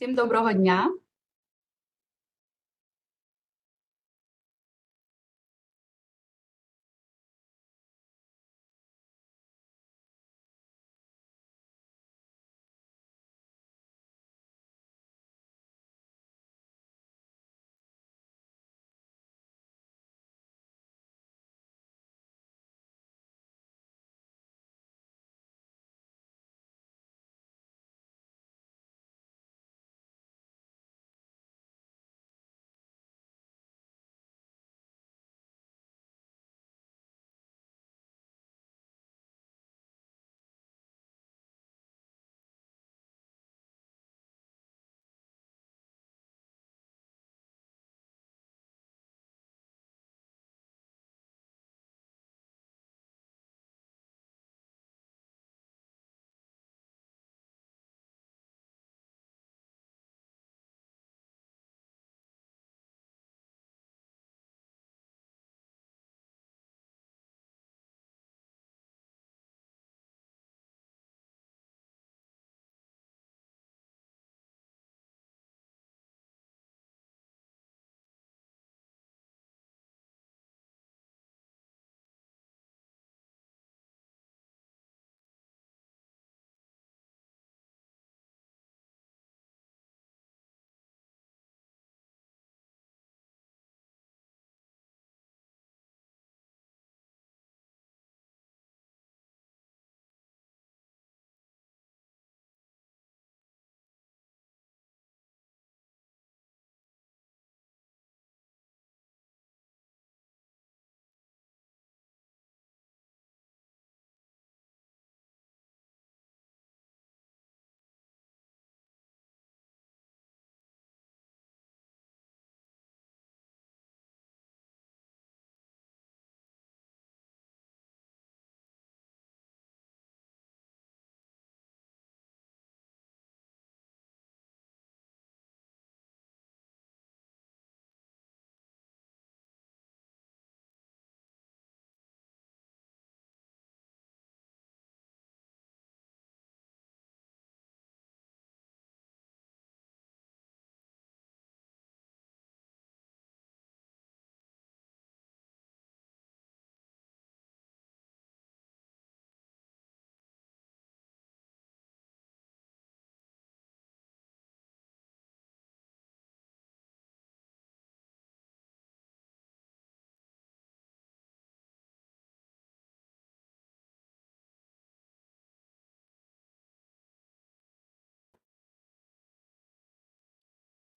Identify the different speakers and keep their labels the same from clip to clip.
Speaker 1: Всім доброго дня.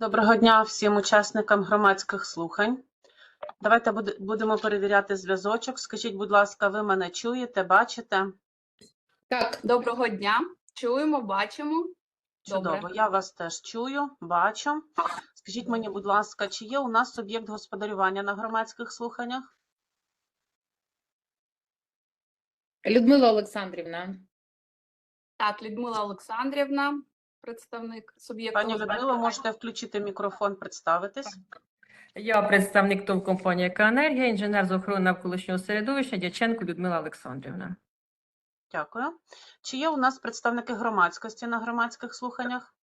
Speaker 2: Доброго дня всім учасникам громадських слухань. Давайте будемо перевіряти зв'язочок. Скажіть, будь ласка, ви мене чуєте, бачите?
Speaker 1: Так, доброго дня. Чуємо, бачимо.
Speaker 2: Чудово,
Speaker 1: Добре.
Speaker 2: я вас теж чую, бачу. Скажіть мені, будь ласка, чи є у нас суб'єкт господарювання на громадських слуханнях?
Speaker 3: Людмила Олександрівна.
Speaker 1: Так, Людмила Олександрівна, представник суб'єкту.
Speaker 2: Пані Людмило, можете включити мікрофон, представитись?
Speaker 4: Я представник ТОВ компанії «Екоенергія», інженер з охорони навколишнього середовища Дяченко Людмила Олександрівна.
Speaker 2: Дякую. Чи є у нас представники громадськості на громадських слуханнях?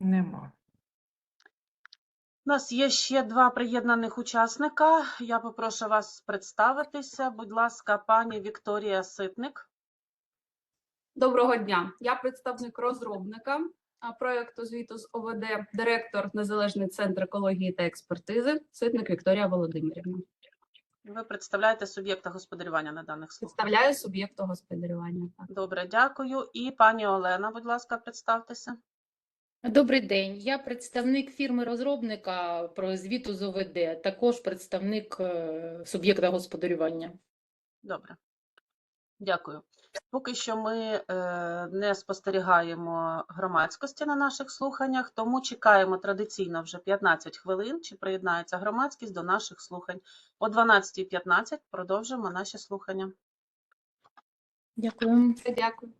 Speaker 4: Нема.
Speaker 2: У нас є ще два приєднаних учасника. Я попрошу вас представитися. Будь ласка, пані Вікторія Ситник.
Speaker 1: Доброго дня. Я представник розробника а, проекту звіту з ОВД, директор Незалежний центр екології та експертизи, Ситник Вікторія Володимирівна.
Speaker 2: Ви представляєте суб'єкта господарювання на даних слуханнях.
Speaker 1: Представляю суб'єкту господарювання. Так.
Speaker 2: Добре, дякую. І пані Олена, будь ласка, представтеся.
Speaker 3: Добрий день. Я представник фірми розробника про звіту з ОВД, також представник е, суб'єкта господарювання.
Speaker 2: Добре. Дякую. Поки що ми е, не спостерігаємо громадськості на наших слуханнях, тому чекаємо традиційно вже 15 хвилин, чи приєднається громадськість до наших слухань. О 12.15 продовжимо наші слухання.
Speaker 3: Дякую.
Speaker 1: Дякую.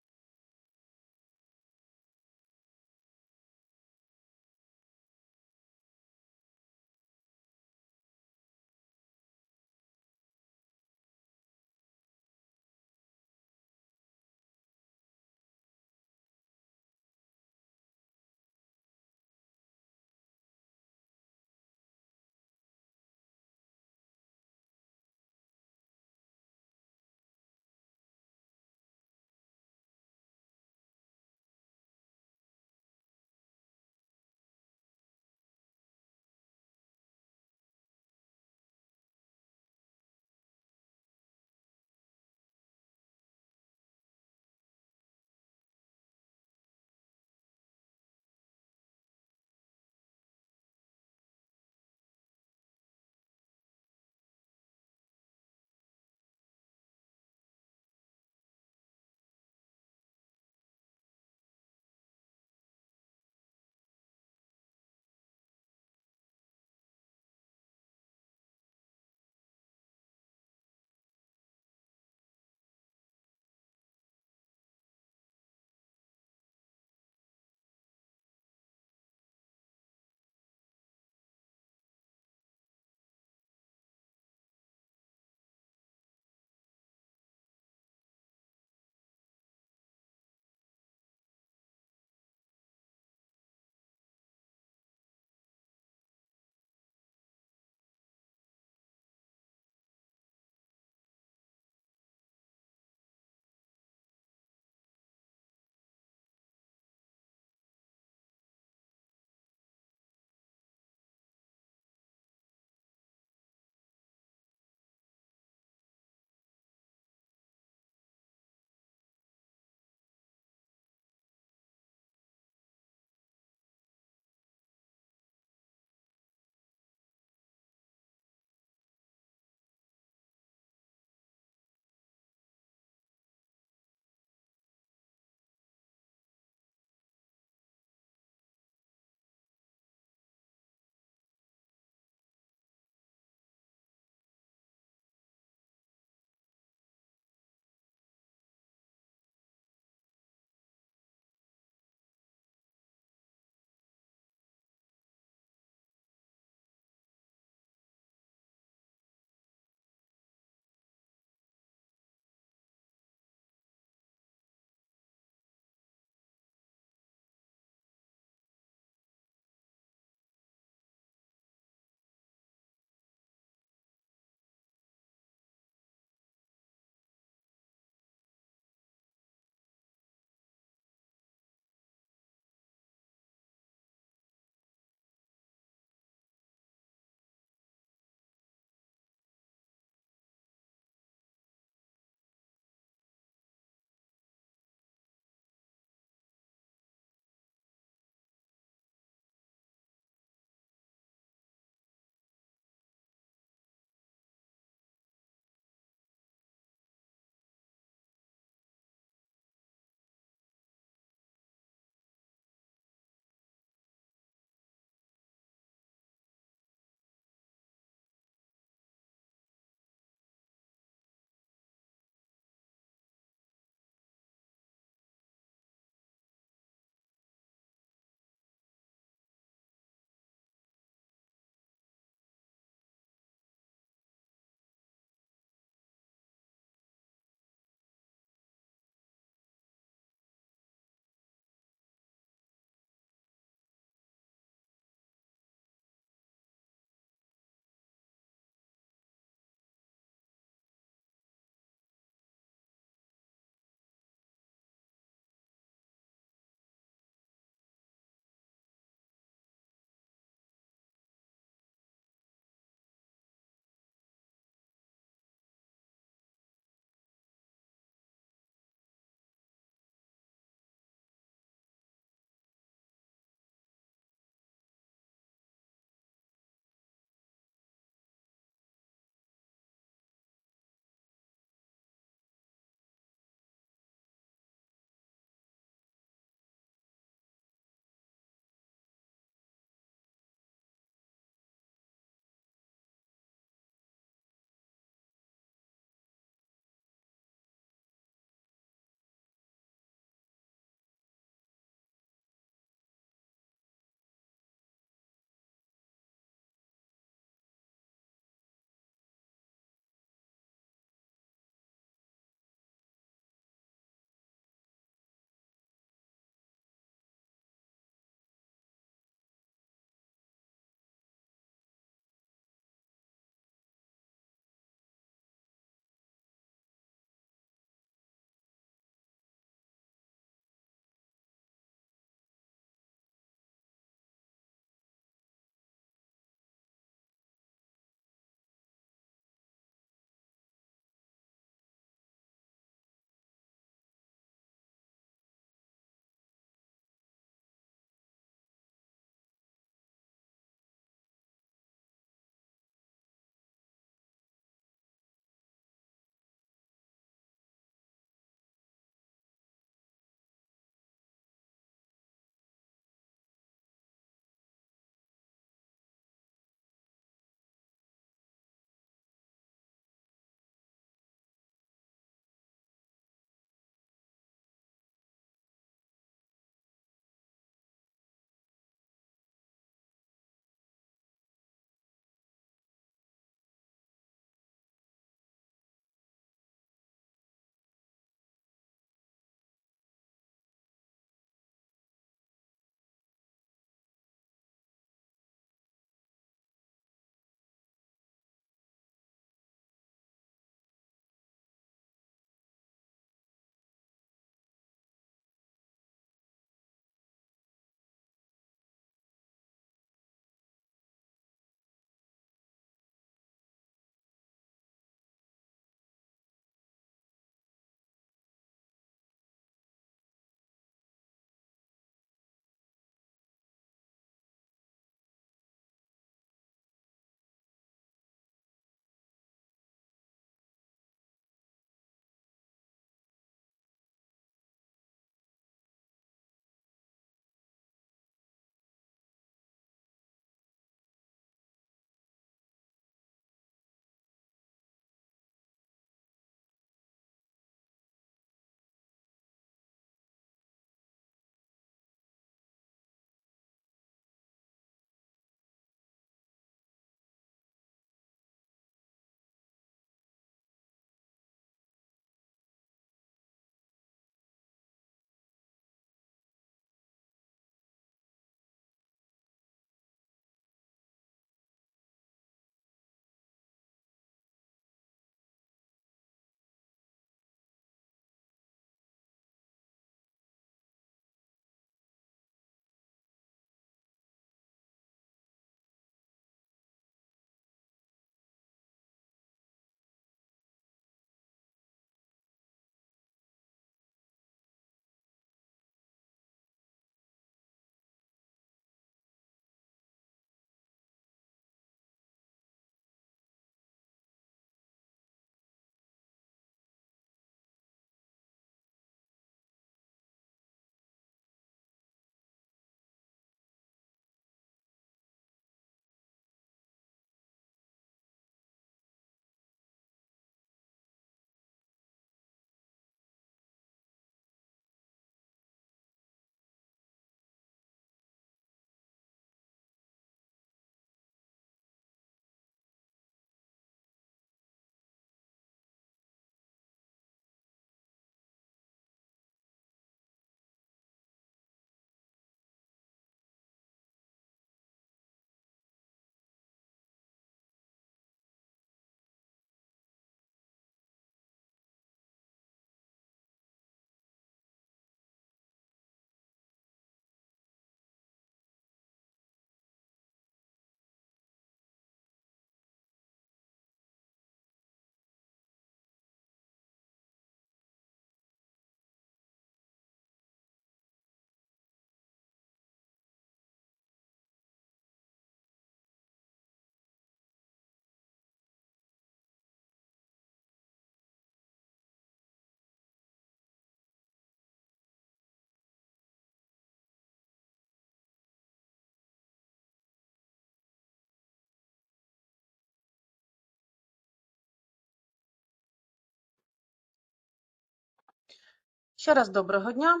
Speaker 2: Ще раз доброго дня.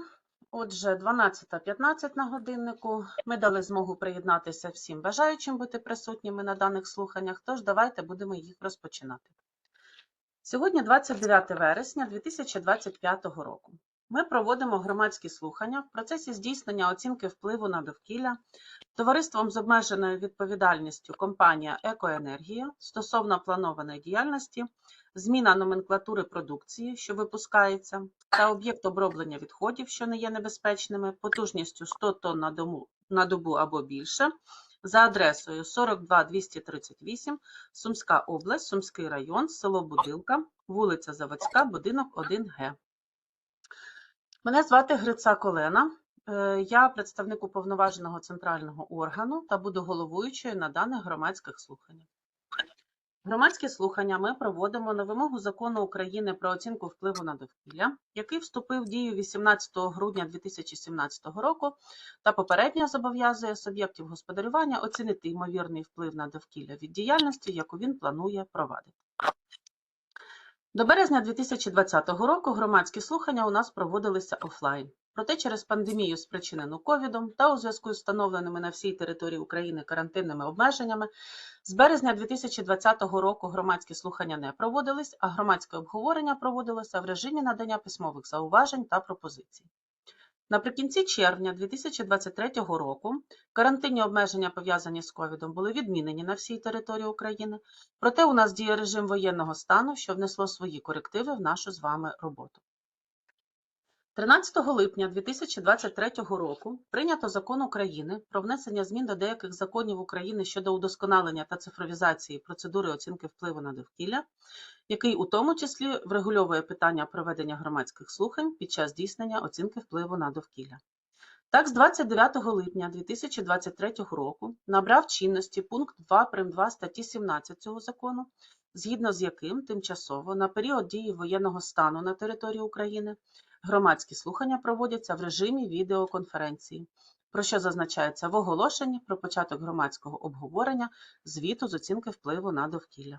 Speaker 2: Отже, 12.15 на годиннику. Ми дали змогу приєднатися всім бажаючим бути присутніми на даних слуханнях, тож давайте будемо їх розпочинати. Сьогодні 29 вересня 2025 року. Ми проводимо громадські слухання в процесі здійснення оцінки впливу на довкілля товариством з обмеженою відповідальністю компанія Екоенергія стосовно планованої діяльності зміна номенклатури продукції, що випускається, та об'єкт оброблення відходів, що не є небезпечними, потужністю 100 тонн на, дому, на добу або більше, за адресою 42238, Сумська область, Сумський район, село Будилка, вулиця Заводська, будинок 1Г. Мене звати Грицак Олена. Е, Я представник уповноваженого центрального органу та буду головуючою на даних громадських слуханнях. Громадські слухання ми проводимо на вимогу закону України про оцінку впливу на довкілля, який вступив в дію 18 грудня 2017 року та попередньо зобов'язує суб'єктів господарювання оцінити ймовірний вплив на довкілля від діяльності, яку він планує провадити. До березня 2020 року громадські слухання у нас проводилися офлайн. Проте через пандемію, спричинену ковідом та у зв'язку з встановленими на всій території України карантинними обмеженнями, з березня 2020 року громадські слухання не проводились, а громадське обговорення проводилося в режимі надання письмових зауважень та пропозицій. Наприкінці червня 2023 року карантинні обмеження, пов'язані з ковідом, були відмінені на всій території України, проте у нас діє режим воєнного стану, що внесло свої корективи в нашу з вами роботу. 13 липня 2023 року прийнято закон України про внесення змін до деяких законів України щодо удосконалення та цифровізації процедури оцінки впливу на довкілля, який у тому числі врегульовує питання проведення громадських слухань під час здійснення оцінки впливу на довкілля. Так, з 29 липня 2023 року набрав чинності пункт 2 прим. 2 статті 17 цього закону, згідно з яким тимчасово на період дії воєнного стану на території України громадські слухання проводяться в режимі відеоконференції, про що зазначається в оголошенні про початок громадського обговорення звіту з оцінки впливу на довкілля.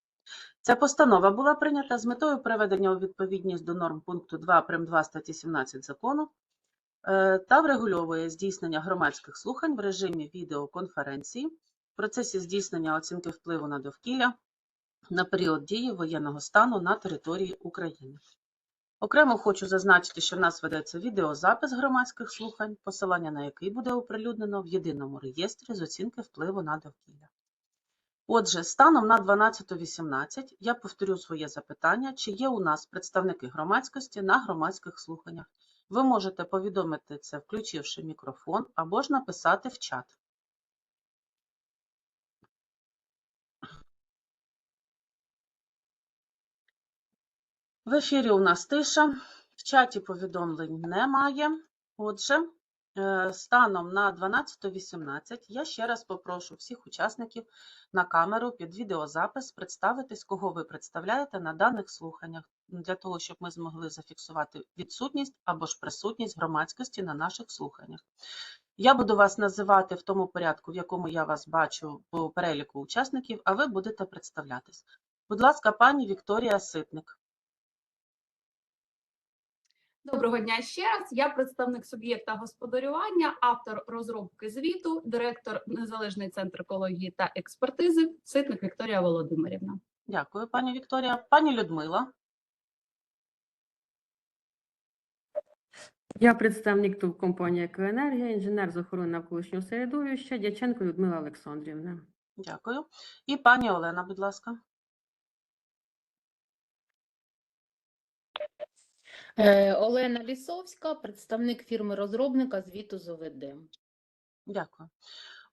Speaker 2: Ця постанова була прийнята з метою приведення у відповідність до норм пункту 2 прим. 2 статті 17 закону е, та врегульовує здійснення громадських слухань в режимі відеоконференції в процесі здійснення оцінки впливу на довкілля на період дії воєнного стану на території України. Окремо хочу зазначити, що в нас ведеться відеозапис громадських слухань, посилання на який буде оприлюднено в єдиному реєстрі з оцінки впливу на довкілля. Отже, станом на 12.18 я повторю своє запитання, чи є у нас представники громадськості на громадських слуханнях. Ви можете повідомити це, включивши мікрофон, або ж написати в чат. В ефірі у нас тиша, в чаті повідомлень немає. Отже, станом на 12.18 я ще раз попрошу всіх учасників на камеру під відеозапис представитись, кого ви представляєте на даних слуханнях, для того, щоб ми змогли зафіксувати відсутність або ж присутність громадськості на наших слуханнях. Я буду вас називати в тому порядку, в якому я вас бачу по переліку учасників, а ви будете представлятись. Будь ласка, пані Вікторія Ситник.
Speaker 1: Доброго дня ще раз. Я представник суб'єкта господарювання, автор розробки звіту, директор Незалежний центр екології та експертизи, Ситник Вікторія Володимирівна.
Speaker 2: Дякую, пані Вікторія. Пані Людмила.
Speaker 4: Я представник ТУВ компанії «Екоенергія», інженер з охорони навколишнього середовища, Дяченко Людмила Олександрівна.
Speaker 2: Дякую. І пані Олена, будь ласка.
Speaker 3: Олена Лісовська, представник фірми розробника звіту з ОВД.
Speaker 2: Дякую.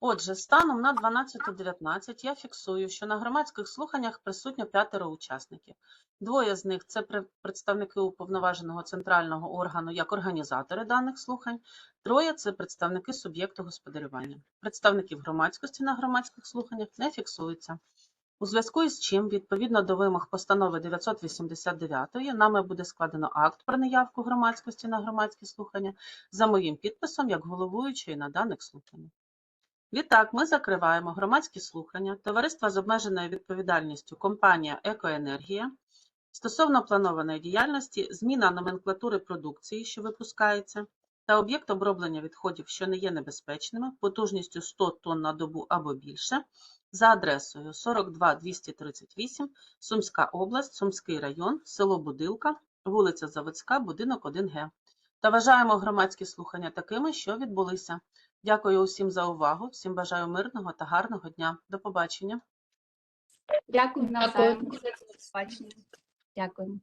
Speaker 2: Отже, станом на 12.19 я фіксую, що на громадських слуханнях присутньо п'ятеро учасників. Двоє з них це представники уповноваженого центрального органу як організатори даних слухань, троє це представники суб'єкту господарювання. Представників громадськості на громадських слуханнях не фіксується. У зв'язку із чим, відповідно до вимог постанови 989, нами буде складено акт про неявку громадськості на громадські слухання за моїм підписом як головуючої на даних слуханнях. Відтак, ми закриваємо громадські слухання. Товариства з обмеженою відповідальністю компанія Екоенергія стосовно планованої діяльності, зміна номенклатури продукції, що випускається, та об'єкт оброблення відходів, що не є небезпечними, потужністю 100 тонн на добу або більше, за адресою 42238, Сумська область, Сумський район, село Будилка, вулиця Заводська, будинок 1Г. Та вважаємо громадські слухання такими, що відбулися. Дякую усім за увагу. Всім бажаю мирного та гарного дня. До побачення.
Speaker 1: Дякую
Speaker 3: Дякую.
Speaker 1: До побачення. Дякую.